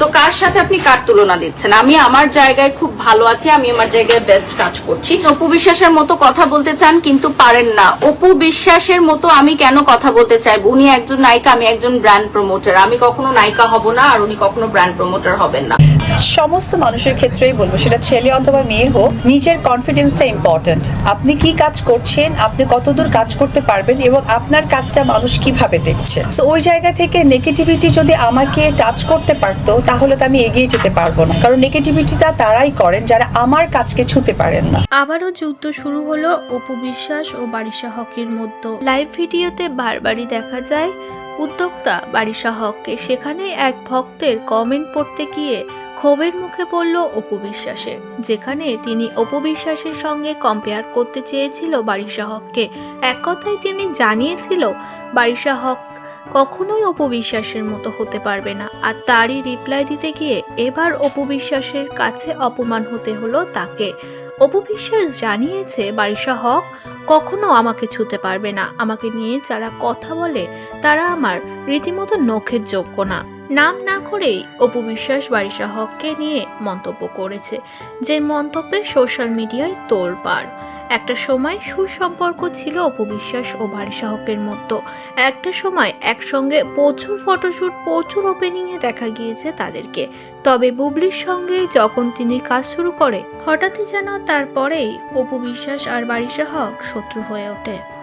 So কার সাথে আপনি কার তুলনা দিচ্ছেন? আমি আমার জায়গায় খুব ভালো আছি, আমি আমার জায়গায় বেস্ট কাজ করছি। অপু বিশ্বাসের মতো কথা বলতে চান, কিন্তু পারেন না। অপু বিশ্বাসের মতো আমি কেন কথা বলতে চাইব উনি একজন নায়িকা, আমি একজন ব্র্যান্ড প্রমোটার আমি কখনো নায়িকা হব না, আর উনি কখনো ব্র্যান্ড প্রমোটার হবেন না। সমস্ত মানুষের ক্ষেত্রেই বলব, সেটা ছেলে অথবা মেয়ে হোক, নিজের কনফিডেন্সটা ইম্পর্ট্যান্ট আপনি কি কাজ করছেন, আপনি কতদূর কাজ করতে পারবেন, এবং আপনার কাজটা মানুষ কীভাবে দেখছে? সো ওই জায়গা থেকে নেগেটিভিটি যদি আমাকে টাচ করতে পারতো তাহলে তো আমি এগিয়ে যেতে পারব না। কারণ নেগেটিভিটিটা তারাই করেন যারা আমার কাজকে ছুতে পারেন না। আবারও যুদ্ধ শুরু হলো অপু বিশ্বাস ও বারিশা হকের মধ্যে। লাইভ ভিডিওতে বারবারই দেখা যায় উদ্যোক্তা বারিশা হককে। সেখানে এক ভক্তের কমেন্ট পড়তে গিয়ে ক্ষোভের মুখে পড়ল অপু বিশ্বাসের। যেখানে তিনি অপু বিশ্বাসের সঙ্গে কম্পেয়ার করতে চেয়েছিল বারিশা হককে। এক কথায় তিনি জানিয়েছিল বারিশা হক কখনোই অপু বিশ্বাসের মতো হতে পারবে না। আর তারই রিপ্লাই দিতে গিয়ে এবার অপু বিশ্বাসের কাছে অপমান হতে হলো তাকে। অপু বিশ্বাস জানিয়েছে, বারিশা হক, কখনো আমাকে ছুতে পারবে না। আমাকে নিয়ে যারা কথা বলে, তারা আমার রীতিমতো নখের যোগ্য না। নাম না করেই অপু বিশ্বাস বারিশা হককে নিয়ে মন্তব্য করেছে, যে মন্তব্যে সোশ্যাল মিডিয়ায় তোলপাড় একটা সময় সুসম্পর্ক ছিল অপবিশ্বাস ও বাড়ি শাহকের মতো একটা সময় একসঙ্গে প্রচুর ফটোশ্যুট প্রচুর ওপেনিংয়ে দেখা গিয়েছে তাদেরকে। তবে বুবলির সঙ্গে যখন তিনি কাজ শুরু করে, হঠাৎই যেন তারপরেই অপবিশ্বাস আর বারিশাহক শত্রু হয়ে ওঠে।